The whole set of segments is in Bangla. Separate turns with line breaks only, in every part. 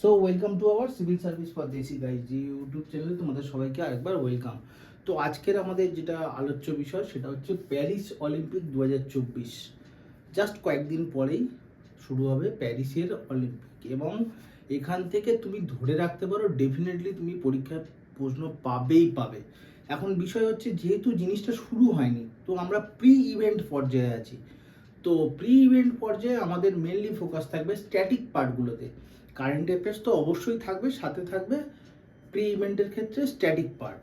So welcome to our civil service for desi guys যে ইউটিউব চ্যানেলে তোমাদের সবাইকে আরেকবার ওয়েলকাম তো আজকের আমাদের যেটা আলোচ্য বিষয়, সেটা হচ্ছে প্যারিস অলিম্পিক দু হাজার চব্বিশ। জাস্ট কয়েকদিন পরেই শুরু হবে প্যারিসের অলিম্পিক এবং এখান থেকে তুমি ধরে রাখতে পারো ডেফিনেটলি তুমি পরীক্ষার প্রশ্ন পাবেই পাবে। এখন বিষয় হচ্ছে, যেহেতু জিনিসটা শুরু হয়নি, তো আমরা প্রি ইভেন্ট পর্যায়ে আছি। তো প্রি ইভেন্ট পর্যায়ে আমাদের মেনলি ফোকাস থাকবে স্ট্যাটিক পার্টগুলোতে কারেন্ট অ্যাফেয়ার্স তো অবশ্যই থাকবে, সাথে থাকবে প্রি ইভেন্টের ক্ষেত্রে স্ট্যাটিক পার্ট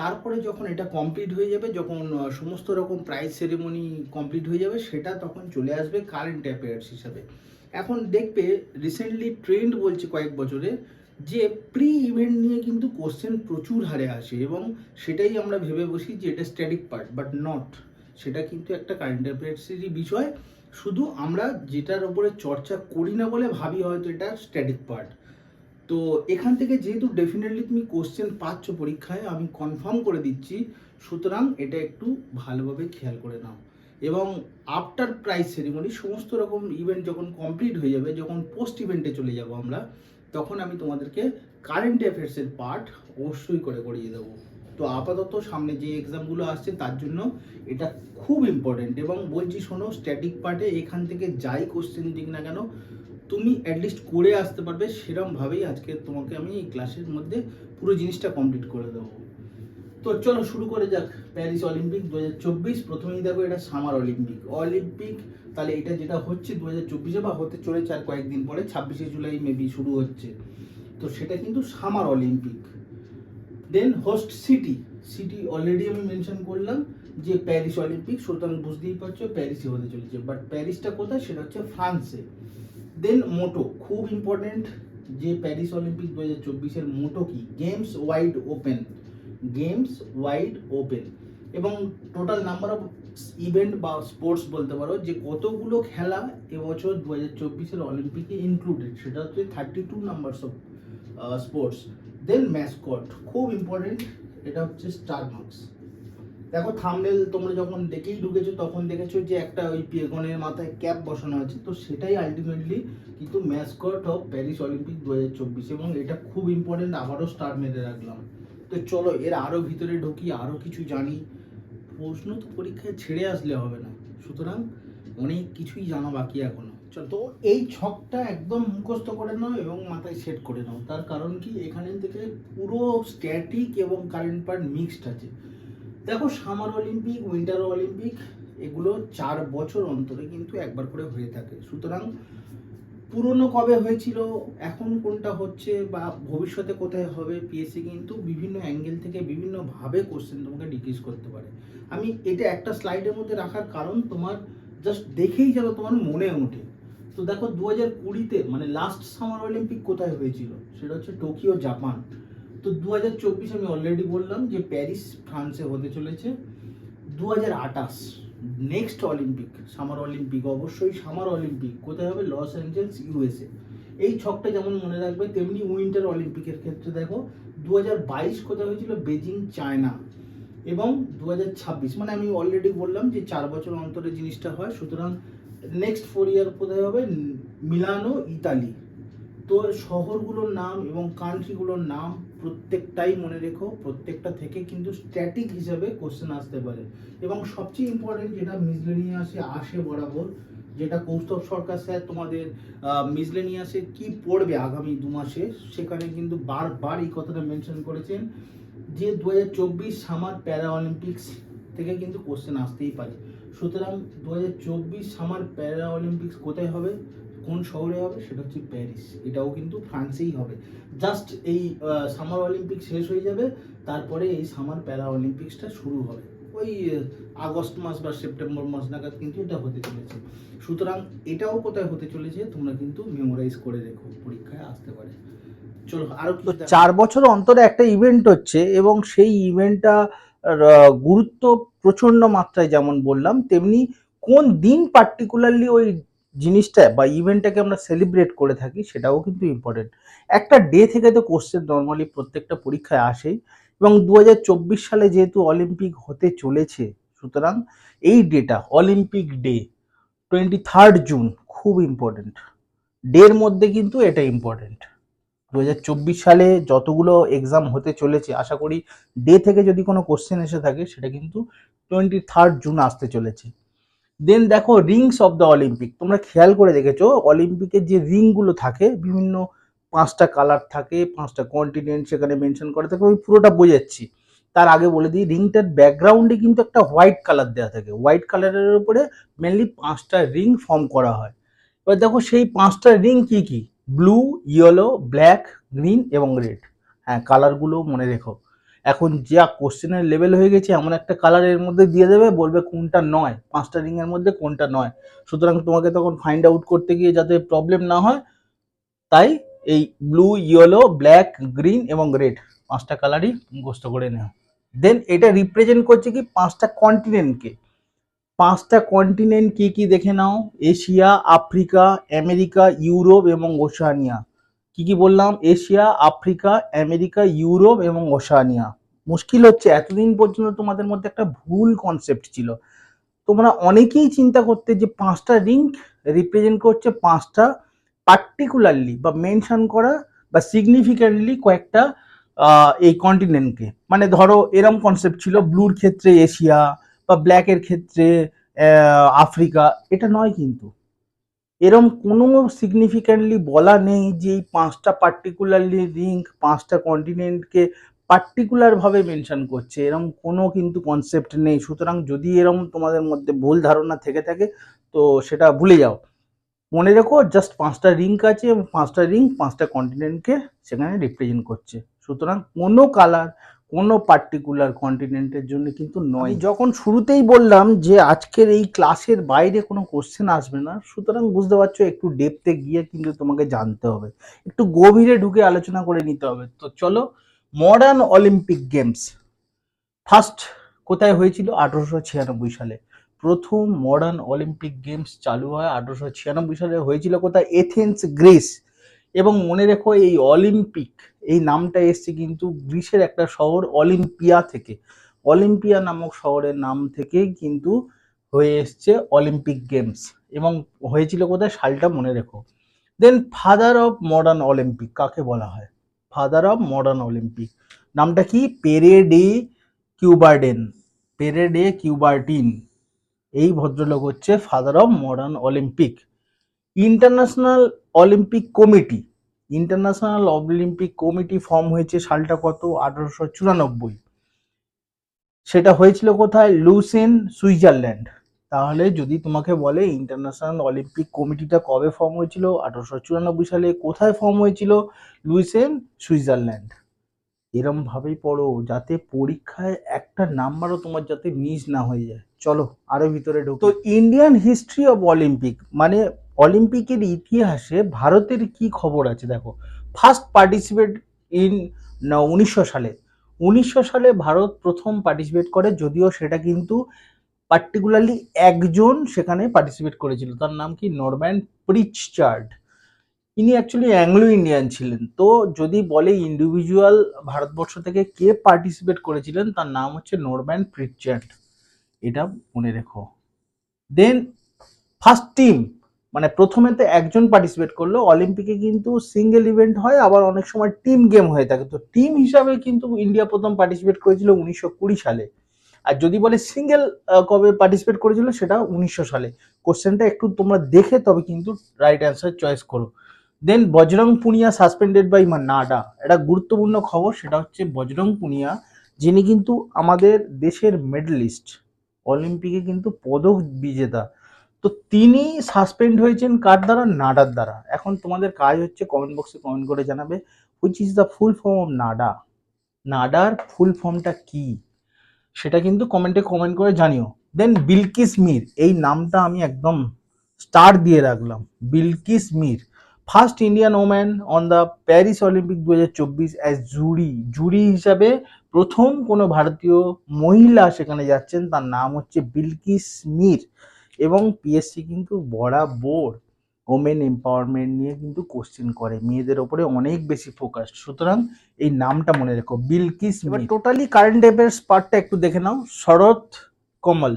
তারপরে যখন এটা কমপ্লিট হয়ে যাবে, যখন সমস্ত রকম প্রাইজ সেরেমনি কমপ্লিট হয়ে যাবে, সেটা তখন চলে আসবে কারেন্ট অ্যাফেয়ার্স হিসাবে। এখন দেখবে রিসেন্টলি ট্রেন্ড বলছে কয়েক বছরে যে প্রি ইভেন্ট নিয়ে কিন্তু কোশ্চেন প্রচুর হারে আসে এবং সেটাই আমরা ভেবে বসি যে এটা স্ট্যাটিক পার্ট বাট নট সেটা কিন্তু একটা কারেন্ট অ্যাফেয়ার্সেরই বিষয়। শুধু আমরা যেটার উপরে চর্চা করি না বলে ভাবি হয়তো এটা স্ট্যাটিক পার্ট তো এখান থেকে যেহেতু ডেফিনেটলি তুমি কোশ্চেন পাচ্ছ পরীক্ষায়, আমি কনফার্ম করে দিচ্ছি, সুতরাং এটা একটু ভালোভাবে খেয়াল করে নাও। এবং আফটার প্রাইজ সেরিমনি সমস্ত রকম ইভেন্ট যখন কমপ্লিট হয়ে যাবে, যখন পোস্ট ইভেন্টে চলে যাব আমরা, তখন আমি তোমাদেরকে কারেন্ট অ্যাফেয়ার্সের পার্ট অবশ্যই করে করিয়ে দেবো। তো আপাতত সামনে যে এক্সামগুলো আসছে, তার জন্য এটা খুব ইম্পর্টেন্ট এবং বলছি শোনো স্ট্যাটিক পার্টে এখান থেকে যাই কোশ্চেন দিক না কেন, তুমি অ্যাটলিস্ট করে আসতে পারবে সেরমভাবেই আজকে তোমাকে আমি এই ক্লাসের মধ্যে পুরো জিনিসটা কমপ্লিট করে দেবো। তো চলো শুরু করে যাক প্যারিস অলিম্পিক দু হাজার চব্বিশ, প্রথমেই দেখো এটা সামার অলিম্পিক অলিম্পিক তাহলে এটা যেটা হচ্ছে দু হাজার চব্বিশে বা হতে চলেছে আর কয়েকদিন পরে, ছাব্বিশে জুলাই মেবি শুরু হচ্ছে। তো সেটা কিন্তু summer Olympic. Then host city city already আমি মেনশন করলাম যে প্যারিস অলিম্পিক সুতরাং বুঝতেই পারছ প্যারিসে হতে চলেছে। বাট প্যারিসটা কোথায়? সেটা হচ্ছে ফ্রান্সে দেন মোটো খুব ইম্পর্টেন্ট যে প্যারিস অলিম্পিক দু হাজার চব্বিশের মোটো কি? Games wide open games wide open এবং টোটাল নাম্বার অফ ইভেন্ট বা স্পোর্টস বলতে পারো যে কতগুলো খেলা এবছর দু হাজার চব্বিশের অলিম্পিকে ইনক্লুডেড সেটা হচ্ছে thirty two numbers of sports then mascot খুব ইম্পর্টেন্ট এটা হচ্ছে স্টার মার্কস দেখো থামনেল তোমরা যখন দেখেই ঢুকেছো, তখন দেখেছ যে একটা ওই পেগনের মাথায় ক্যাপ বসানো আছে, তো সেটাই আলটিমেটলি কিন্তু ম্যাসকট অফ প্যারিস অলিম্পিক দু হাজার চব্বিশ এবং এটা খুব ইম্পর্টেন্ট আবারও স্টার মেরে রাখলাম। তো চলো, এর আরও ভিতরে ঢুকি আরও কিছু জানি। প্রশ্ন তো পরীক্ষায় ছেড়ে আসলে হবে না। সুতরাং অনেক কিছুই জানা বাকি এখনও। তো এই ছকটা একদম মুখস্থ করে নাও এবং মাথায় সেট করে নাও। তার কারণ কি? এখানে থেকে পুরো স্ট্যাটিক এবং কারেন্ট পার্ট মিক্সড আছে। দেখো সামার অলিম্পিক উইন্টার অলিম্পিক এগুলো চার বছর অন্তরে কিন্তু একবার করে হয়ে থাকে। সুতরাং পুরনো কবে হয়েছিল, এখন কোনটা হচ্ছে বা ভবিষ্যতে কোথায় হবে পিএসসি কিন্তু বিভিন্ন অ্যাঙ্গেল থেকে বিভিন্নভাবে কোশ্চেন তোমাকে ডিক্রিজ করতে পারে। আমি এটা একটা স্লাইডের মধ্যে রাখার কারণ তোমার জাস্ট দেখেই যেন তোমার মনে ওঠে। তো দেখো দু হাজার কুড়িতে মানে লাস্ট সামার অলিম্পিক কোথায় হয়েছিল? সেটা হচ্ছে টোকিও জাপান তো দু হাজার চব্বিশ আমি অলরেডি বললাম যে প্যারিস ফ্রান্সে হতে চলেছে। দু হাজার আঠাশ নেক্সট অলিম্পিক সামার অলিম্পিক অবশ্যই সামার অলিম্পিক কোথায় হবে? লস অ্যাঞ্জেলস ইউএসএ এই ছকটা যেমন মনে রাখবে, তেমনি উইন্টার অলিম্পিকের ক্ষেত্রে দেখো দু হাজার বাইশ কোথায় হয়েছিল? বেজিং চায়না এবং দু হাজার ছাব্বিশ মানে আমি অলরেডি বললাম যে চার বছর অন্তরে জিনিসটা হয়, সুতরাং নেক্সট ফোর ইয়ার কোথায় হবে? মিলানো, ইতালি। তো শহরগুলোর নাম এবং কান্ট্রিগুলোর নাম প্রত্যেকটাই মনে রেখো, প্রত্যেকটা থেকে কিন্তু স্ট্যাটিক হিসাবে কোশ্চেন আসতে পারে। এবং সবচেয়ে ইম্পর্টেন্ট যেটা মিসলেনিয়াসে আসে বরাবর, যেটা কৌস্তব সরকার স্যার তোমাদের মিসলেনিয়াসে কি পড়বে আগামী দু মাসে, সেখানে কিন্তু বারবার এই কথাটা মেনশন করেছেন যে দু হাজার চব্বিশ সামার প্যারা অলিম্পিক্স থেকে কিন্তু কোশ্চেন আসতেই পারে। সুতরাং দু হাজার চব্বিশ সামার প্যারা অলিম্পিক্স কোথায় হবে? কোন শহরে হবে? সেটা হচ্ছে প্যারিস। এটাও কিন্তু ফ্রান্সেই হবে। জাস্ট এই সামার অলিম্পিক শেষ হয়ে যাবে তারপরে এই সামার প্যারা অলিম্পিক্সটা শুরু হবে। ওই আগস্ট মাস বা সেপ্টেম্বর মাস নাগাদ কিন্তু এটা হতে চলেছে। সুতরাং এটাও কোথায় হতে চলেছে তোমরা কিন্তু মেমোরাইজ করে রেখো পরীক্ষায় আসতে পারে। চলো আরও
চার বছর অন্তরে একটা ইভেন্ট হচ্ছে এবং সেই ইভেন্টটা গুরুত্ব প্রচণ্ড মাত্রায় যেমন বললাম, তেমনি কোন দিন পার্টিকুলারলি ওই জিনিসটা বা ইভেন্টটাকে আমরা সেলিব্রেট করে থাকি সেটাও কিন্তু ইম্পর্টেন্ট একটা ডে থেকে তো কোশ্চেন নর্মালি প্রত্যেকটা পরীক্ষায় আসেই এবং দু হাজার চব্বিশ সালে যেহেতু অলিম্পিক হতে চলেছে, সুতরাং এই data Olympic day twenty third June খুব ইম্পর্টেন্ট ডের মধ্যে কিন্তু এটা ইম্পর্টেন্ট দু হাজার চব্বিশ সালে যতগুলো এক্সাম হতে চলেছে, আশা করি ডে থেকে যদি কোনো কোশ্চেন এসে থাকে, সেটা কিন্তু টোয়েন্টি থার্ড জুন আসতে চলেছে। দেন দেখো রিংস অফ দ্য অলিম্পিক তোমরা খেয়াল করে দেখেছ অলিম্পিকের যে রিংগুলো থাকে, বিভিন্ন পাঁচটা কালার থাকে, পাঁচটা কন্টিনেন্ট সেখানে মেনশন করা থাকে, আমি পুরোটা বোঝাচ্ছি। তার আগে বলে দিই রিংটার ব্যাকগ্রাউন্ডে কিন্তু একটা হোয়াইট কালার দেওয়া থাকে। হোয়াইট কালারের উপরে মেনলি পাঁচটা রিং ফর্ম করা হয়। এবার দেখো সেই পাঁচটা রিং কি কি? ব্লু, ইয়েলো, ব্ল্যাক, গ্রিন এবং রেড। হ্যাঁ কালারগুলো মনে রেখো। এখন যা কোশ্চেনের লেভেল হয়ে গেছে, এমন একটা কালারের মধ্যে দিয়ে দেবে, বলবে কোনটা নয়। পাঁচটা রিং এর মধ্যে কোনটা নয়। সুতরাং তোমাকে তখন ফাইন্ড আউট করতে গিয়ে যাতে প্রবলেম না হয়, তাই এই ব্লু ইয়েলো, ব্ল্যাক, গ্রিন এবং রেড পাঁচটা কালারই মুখস্থ করে নেওয়া দেন এটা রিপ্রেজেন্ট করছে কি পাঁচটা কন্টিনেন্টকে পাঁচটা কন্টিনেন্ট কি কি দেখে নাও? এশিয়া, আফ্রিকা, আমেরিকা, ইউরোপ এবং ওশানিয়া। কি কি বললাম? এশিয়া, আফ্রিকা, আমেরিকা, ইউরোপ এবং ওশানিয়া। মুশকিল হচ্ছে, এতদিন পর্যন্ত তোমাদের মধ্যে একটা ভুল কনসেপ্ট ছিল। তোমরা অনেকেই চিন্তা করতে যে পাঁচটা রিং রিপ্রেজেন্ট করছে পাঁচটা পার্টিকুলারলি বা মেনশন করা বা সিগনিফিক্যান্টলি কয়েকটা এই কন্টিনেন্টকে মানে ধরো, এরম কনসেপ্ট ছিল ব্লুর ক্ষেত্রে এশিয়া বা ব্ল্যাকের ক্ষেত্রে আফ্রিকা, এটা নয় কিন্তু। এরম কোনো সিগনিফিক্যান্টলি বলা নেই যে এই পাঁচটা পার্টিকুলারলি রিঙ্ক পাঁচটা কন্টিনেন্টকে পার্টিকুলার ভাবে মেনশন করছে। এরম কোনো কিন্তু কনসেপ্ট নেই। সুতরাং যদি এরম তোমাদের মধ্যে ভুল ধারণা থেকে থাকে, তো সেটা ভুলে যাও। মনে রেখো জাস্ট পাঁচটা রিঙ্ক আছে এবং পাঁচটা রিং পাঁচটা কন্টিনেন্টকে সেখানে রিপ্রেজেন্ট করছে। সুতরাং কোনো কালার কোনো পার্টিকুলার কন্টিনেন্টের জন্য কিন্তু নয়। যখন শুরুতেই বললাম যে আজকের এই ক্লাসের বাইরে কোনো কোশ্চেন আসবে না সুতরাং বুঝতে পারছ একটু ডেপতে গিয়ে কিন্তু তোমাকে জানতে হবে। একটু গভীরে ঢুকে আলোচনা করে নিতে হবে। তো চলো মডার্ন অলিম্পিক গেমস ফার্স্ট কোথায় হয়েছিল? আঠারোশো ছিয়ানব্বই সালে। প্রথম মডার্ন অলিম্পিক গেমস চালু হয় আঠারোশো ছিয়ানব্বই সালে। হয়েছিল কোথায়? এথেন্স গ্রিস এবং মনে রেখো এই অলিম্পিক, এই নামটা এসছে কিন্তু গ্রিসের একটা শহর অলিম্পিয়া থেকে। অলিম্পিয়া নামক শহরের নাম থেকেই কিন্তু হয়ে এসছে অলিম্পিক গেমস এবং হয়েছিল কোথায় সালটা মনে রেখো। Then father of modern Olympic কাকে বলা হয়? ফাদার অফ মডার্ন অলিম্পিক নামটা কি? পেরে ডে কিউবার্ডেন পেরেডে কিউবার্টিন এই ভদ্রলোক হচ্ছে father of modern Olympic International Olympic Committee International Olympic Committee form হয়েছে সালটা কত? আঠারোশো চুরানব্বই। সেটা হয়েছিল কোথায়? লুসেন সুইজারল্যান্ড তাহলে যদি তোমাকে বলে ইন্টারন্যাশনাল অলিম্পিক কমিটিটা কবে ফর্ম হয়েছিল? আঠারোশো চুরানব্বই সালে কোথায় ফর্ম হয়েছিল? লুইসেন সুইজারল্যান্ড এরম ভাবেই পড়ো, যাতে পরীক্ষায় একটা নাম্বারও তোমার যাতে মিস না হয়ে যায়। চলো, আরও ভিতরে ঢুক। তো ইন্ডিয়ান হিস্ট্রি অফ অলিম্পিক মানে অলিম্পিকের ইতিহাসে ভারতের কি খবর আছে? দেখো ফার্স্ট পার্টিসিপেট ইন উনিশশো সালে। উনিশশো সালে ভারত প্রথম পার্টিসিপেট করে, যদিও সেটা কিন্তু পার্টিকুলারলি একজন সেখানে পার্টিসিপেট করেছিল। তার নাম কি? Norman Pritchard. ইনি অ্যাকচুয়ালি অ্যাংলো ইন্ডিয়ান ছিলেন। তো যদি বলে ইন্ডিভিজুয়াল ভারতবর্ষ থেকে কে পার্টিসিপেট করেছিলেন, তার নাম হচ্ছে নরম্যান প্রিচচার্ড। এটা মনে রেখো। দেন ফার্স্ট টিম মানে প্রথমে তো একজন পার্টিসিপেট করল অলিম্পিকে কিন্তু সিঙ্গেল ইভেন্ট হয়, আবার অনেক সময় টিম গেম হয়ে থাকে। তো টিম হিসাবে কিন্তু ইন্ডিয়া প্রথম পার্টিসিপেট করেছিল উনিশশো কুড়ি সালে। আর যদি বলে সিঙ্গেল কবে পার্টিসিপেট করেছিল সেটা উনিশশো সালে। কোশ্চেনটা একটু তোমরা দেখে তবে কিন্তু রাইট অ্যান্সার চয়েস করো। Then Bajrang Punia suspended by NADA একটা গুরুত্বপূর্ণ খবর, সেটা হচ্ছে বজরং পুনিয়া, যিনি কিন্তু আমাদের দেশের মেডেলিস্ট অলিম্পিকে কিন্তু পদক বিজেতা। তো তিনি সাসপেন্ড হয়েছেন কার দ্বারা? নাডার দ্বারা। এখন তোমাদের কাজ হচ্ছে কমেন্ট বক্সে কমেন্ট করে জানাবে which is the full form of NADA? নাডার full ফর্মটা কি? সেটা কিন্তু কমেন্টে কমেন্ট করে জানিও। দেন বিলকিস মির, এই নামটা আমি একদম স্টার দিয়ে রাখলাম। Bilkis Mir first Indian woman on the Paris Olympic দু হাজার চব্বিশ অ্যাজ জুরি জুরি হিসাবে প্রথম কোনো ভারতীয় মহিলা সেখানে যাচ্ছেন, তার নাম হচ্ছে বিলকিস মির। এবং পিএসসি কিন্তু বরাবর ওমেন এম্পাওয়ারমেন্ট নিয়ে কিন্তু কোশ্চেন করে। মেয়েদের ওপরে অনেক বেশি ফোকাস সুতরাং এই নামটা মনে রেখো বিলকিস এবার টোটালি কারেন্ট অ্যাফেয়ার্স পার্টটা একটু দেখে নাও। শরৎ কমল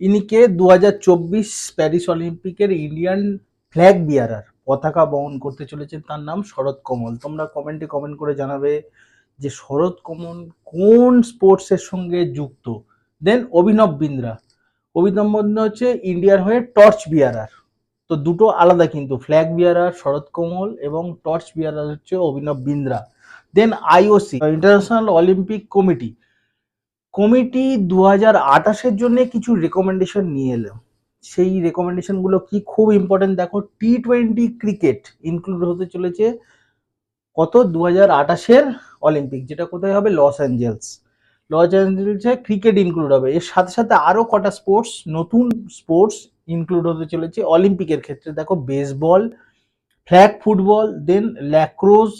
ইনিকে দু হাজার চব্বিশ প্যারিস অলিম্পিকের ইন্ডিয়ান ফ্ল্যাগ বিয়ারার পতাকা বহন করতে চলেছেন তার নাম শরৎ কমল। তোমরা কমেন্টে কমেন্ট করে জানাবে যে শরৎ কমল কোন স্পোর্টসের সঙ্গে যুক্ত? দেন অভিনব বিন্দ্রা বিন্দ্রা হচ্ছে ইন্ডিয়ার হয়ে টর্চ বিয়ারার। তো দুটো আলাদা কিন্তু, ফ্ল্যাগ বিয়ারার, শরৎ কমল এবং টর্চ বিয়ারার হচ্ছে Abhinav Bindra. Then IOC International Olympic Committee Committee দু হাজার আঠাশের জন্য কিছু রেকমেন্ডেশন নিয়ে এলো। সেই রেকমেন্ডেশনগুলো কি খুব ইম্পর্টেন্ট দেখো টি টোয়েন্টি ক্রিকেট ইনক্লুড হতে চলেছে কত? দু হাজার আঠাশের অলিম্পিক যেটা কোথায় হবে? লস অ্যাঞ্জেলস লস অ্যাঞ্জেলসে ক্রিকেট ইনক্লুড হবে। এর সাথে সাথে আরও কটা স্পোর্টস নতুন স্পোর্টস ইনক্লুড হতে চলেছে অলিম্পিকের ক্ষেত্রে। দেখো baseball flag football then lacrosse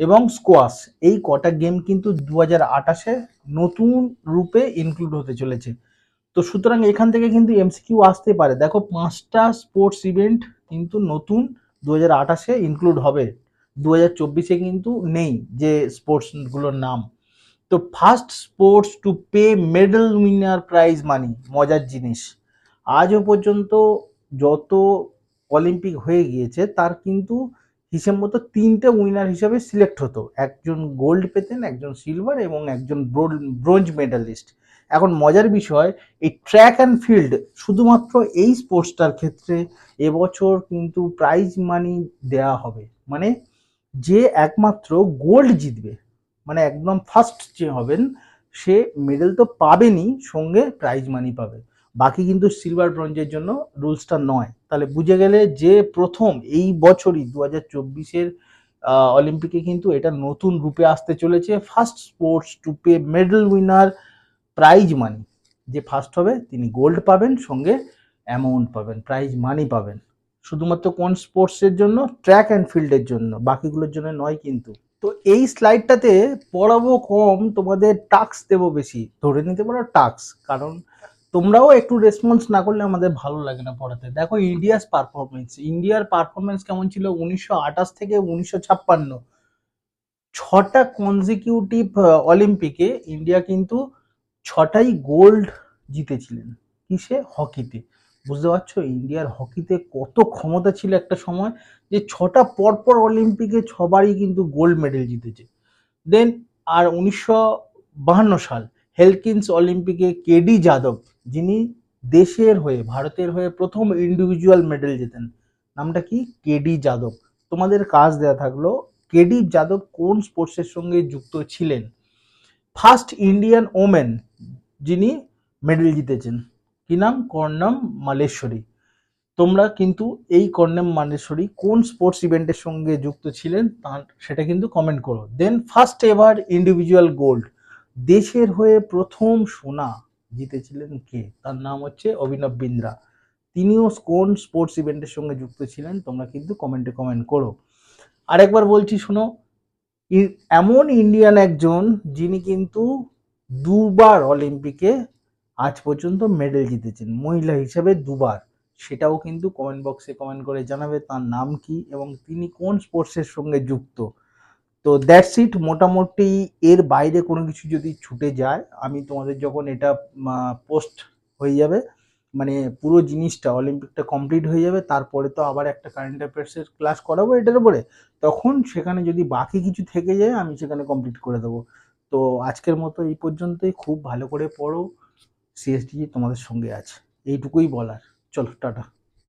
এবং স্কোয়াশ এই কটা গেম কিন্তু দু হাজার আঠাশে নতুন রূপে ইনক্লুড হতে চলেছে। তো সুতরাং এখান থেকে কিন্তু এমসিকিউ আসতে পারে। দেখো পাঁচটা স্পোর্টস ইভেন্ট কিন্তু নতুন দু হাজার আঠাশে ইনক্লুড হবে। দু হাজার চব্বিশে কিন্তু নেই যে স্পোর্টসগুলোর নাম। তো first sports to pay medal winner prize money মজার জিনিস। আজও পর্যন্ত যত অলিম্পিক হয়ে গিয়েছে, তার কিন্তু হিসেব মতো তিনটে উইনার হিসেবে সিলেক্ট হতো। একজন গোল্ড পেতেন, একজন সিলভার এবং একজন ব্রোঞ্জ মেডালিস্ট এখন মজার বিষয়, এই ট্র্যাক অ্যান্ড ফিল্ড শুধুমাত্র এই স্পোর্টসটার ক্ষেত্রে এবছর কিন্তু প্রাইজ মানি দেওয়া হবে। মানে যে একমাত্র গোল্ড জিতবে। মানে একদম ফার্স্ট যে হবেন, সে মেডেল তো পাবেনই, সঙ্গে প্রাইজ মানি পাবে। বাকি কিন্তু সিলভার ব্রঞ্জের জন্য রুলসটা নয়। তাহলে বুঝে গেলে যে প্রথম এই বছরই দু হাজার চব্বিশের অলিম্পিকে কিন্তু এটা নতুন রূপে আসতে চলেছে। First sports to pay medal winner prize money যে ফার্স্ট হবে, তিনি গোল্ড পাবেন, সঙ্গে অ্যামাউন্ট পাবেন প্রাইজ মানি পাবেন। শুধুমাত্র কোন স্পোর্টসের জন্য? ট্র্যাক অ্যান্ড ফিল্ডের জন্য। বাকিগুলোর জন্য নয় কিন্তু। তো এই স্লাইডটাতে পড়াবো কম, তোমাদের টাক্স দেবো বেশি। ধরে নিতে পারো টাক্স কারণ তোমরাও একটু রেসপন্স না করলে আমাদের ভালো লাগে না পড়াতে। দেখো ইন্ডিয়াস পারফরমেন্স ইন্ডিয়ার পারফরমেন্স কেমন ছিল? উনিশশো আঠাশ থেকে উনিশশো ছাপ্পান্ন। ছটা কনজিকিউটিভ অলিম্পিকে ইন্ডিয়া কিন্তু ছটাই গোল্ড জিতেছিলেন কিসে? হকিতে বুঝতে পারছ? ইন্ডিয়ার হকিতে কত ক্ষমতা ছিল একটা সময় যে ছটা পরপর অলিম্পিকে ছবারই কিন্তু গোল্ড মেডেল জিতেছে। দেন আর উনিশশো বাহান্ন সাল হেলকিন্স অলিম্পিকে কেডি যাদব, যিনি দেশের হয়ে, ভারতের হয়ে প্রথম ইন্ডিভিজুয়াল মেডেল জেতেন, নামটা কি? কেডি যাদব। তোমাদের কাজ দেওয়া থাকল কেডি যাদব কোন স্পোর্টসের সঙ্গে যুক্ত ছিলেন? ফার্স্ট ইন্ডিয়ান ওমেন যিনি মেডেল জিতেছেন। কি নাম? কর্ণম মালেশ্বরী। তোমরা কিন্তু এই কর্ণম মালেশ্বরী কোন স্পোর্টস ইভেন্টের সঙ্গে যুক্ত ছিলেন তার সেটা কিন্তু কমেন্ট করো। Then first ever individual gold দেশের হয়ে প্রথম সোনা জিতেছিলেন কে? তার নাম হচ্ছে অভিনব বিন্দ্রা। তিনিও কোন স্পোর্টস ইভেন্টের সঙ্গে যুক্ত ছিলেন তোমরা কিন্তু কমেন্টে কমেন্ট করো। আরেকবার বলছি, শোনো, এমন ইন্ডিয়ান একজন যিনি কিন্তু দুবার অলিম্পিকে আজ পর্যন্ত মেডেল জিতেছেন। মহিলা হিসেবে দুবার। সেটাও কিন্তু কমেন্ট বক্সে কমেন্ট করে জানাবে তার নাম কি এবং তিনি কোন স্পোর্টসের সঙ্গে যুক্ত। তো দ্যাটস ইট মোটামুটি এর বাইরে কোনো কিছু যদি ছুটে যায়, আমি তোমাদের যখন এটা পোস্ট হয়ে যাবে মানে পুরো জিনিসটা অলিম্পিকটা কমপ্লিট হয়ে যাবে, তারপরে তো আবার একটা কারেন্ট অ্যাফেয়ার্সের ক্লাস করাবো এটার উপরে। তখন সেখানে যদি বাকি কিছু থেকে যায়, আমি সেখানে কমপ্লিট করে দেবো। তো আজকের মতো এই পর্যন্তই। খুব ভালো করে পড়ো। সিএসটি তোমাদের সঙ্গে আছে। এইটুকুই বলার। চলো টাটা।